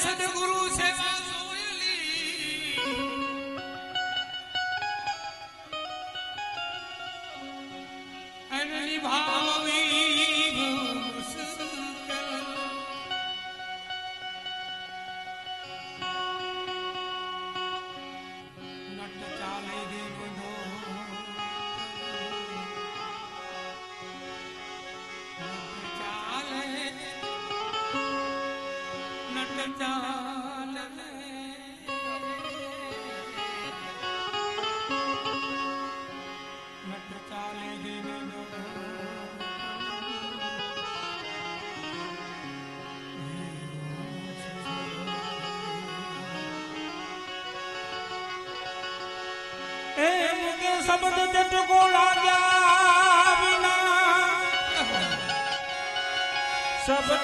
સદગુરુ સેવા સોયલી અને શબ્દ ચટકો લાગ્યા વિના. શબ્દ